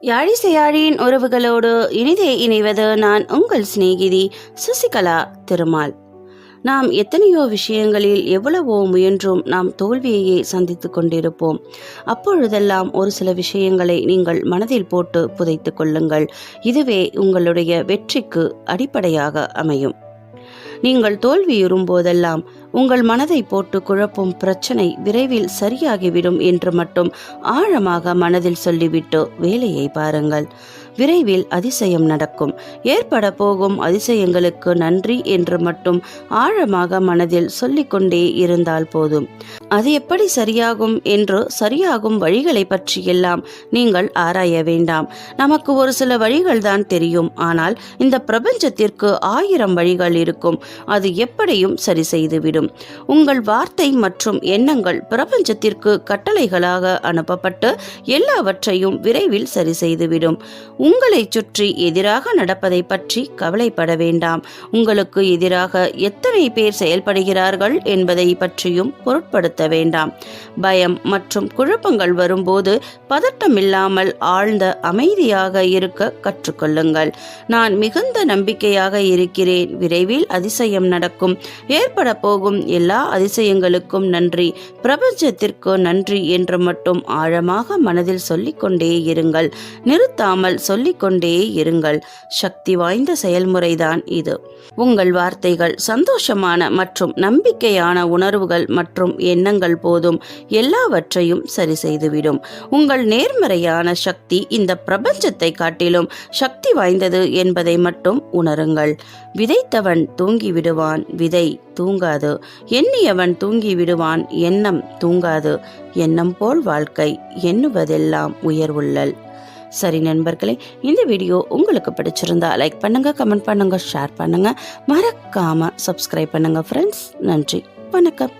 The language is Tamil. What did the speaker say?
யாழிசையாழியின் உறவுகளோடு இனிதே இணைவது நான் உங்கள் சிநேகிதி சசிகலா திருமால். நாம் எத்தனையோ விஷயங்களில் எவ்வளவோ முயன்றும் நாம் தோல்வியையே சந்தித்து கொண்டிருப்போம். அப்பொழுதெல்லாம் ஒரு சில விஷயங்களை நீங்கள் மனதில் போட்டு புதைத்து கொள்ளுங்கள். இதுவே உங்களுடைய வெற்றிக்கு அடிப்படையாக அமையும். நீங்கள் தோல்வியுறும் போதெல்லாம் உங்கள் மனதை போட்டு குழப்பும் பிரச்சனை விரைவில் சரியாகிவிடும் என்று மட்டும் ஆழமாக மனதில் சொல்லிவிட்டு வேலையை பாருங்கள். விரைவில் அதிசயம் நடக்கும். ஏற்பட போகும் அதிசயங்களுக்கு நன்றி என்று மட்டும் ஆழமாக மனதில் சொல்லிக்கொண்டே இருந்தால் போதும். அது எப்படி சரியாகும் என்று சரியாகும் வழிகளை பற்றியெல்லாம் நீங்கள் ஆராய வேண்டாம். நமக்கு ஒரு சில வழிகள் தான் தெரியும். ஆனால் இந்த பிரபஞ்சத்திற்கு ஆயிரம் வழிகள் இருக்கும். அது எப்படியும் சரி செய்துவிடும். உங்கள் வார்த்தை மற்றும் எண்ணங்கள் பிரபஞ்சத்திற்கு கட்டளைகளாக அனுப்பப்பட்டு எல்லாவற்றையும் விரைவில் சரி செய்துவிடும். உங்களை சுற்றி எதிராக நடப்பதை பற்றி கவலைப்பட வேண்டாம். உங்களுக்கு எதிராக எத்தனை பேர் செயல்படுகிறார்கள் என்பதை பற்றியும் பொருட்படுத்த வேண்டாம். பயம் மற்றும் குழப்பங்கள் வரும்போது பதட்டமில்லாமல் ஆழ்ந்த அமைதியாக இருக்க கற்றுக்கொள்ளுங்கள். நான் மிகுந்த நம்பிக்கையாக இருக்கிறேன். விரைவில் அதிசயம் நடக்கும். ஏற்பட போகும் எல்லா அதிசயங்களுக்கும் நன்றி. பிரபஞ்சத்திற்கு நன்றி என்று மட்டும் ஆழமாக மனதில் சொல்லிக்கொண்டே இருங்கள். நிறுத்தாமல் சொல்லிக்கொண்டே இருங்கள். சக்தி வாய்ந்த செயல்முறைதான் இது. உங்கள் வார்த்தைகள் சந்தோஷமான மற்றும் நம்பிக்கையான உணர்வுகள் மற்றும் எண்ணங்கள் போதும். எல்லாவற்றையும் சரி செய்துவிடும். உங்கள் நேர்மறையான சக்தி இந்த பிரபஞ்சத்தை காட்டிலும் சக்தி வாய்ந்தது என்பதை மட்டும் உணருங்கள். விதைத்தவன் தூங்கி விடுவான் விதை தூங்காது. எண்ணியவன் தூங்கி விடுவான் எண்ணம் தூங்காது. எண்ணம் போல் வாழ்க்கை எண்ணுவதெல்லாம் உயர்வுள்ளல் சரி நண்பர்களே இந்த வீடியோ உங்களுக்கு பிடிச்சிருந்தா லைக் பண்ணுங்க கமெண்ட் பண்ணுங்க ஷேர் பண்ணுங்க. மறக்காம சப்ஸ்கிரைப் பண்ணுங்க ஃப்ரெண்ட்ஸ் நன்றி வணக்கம்.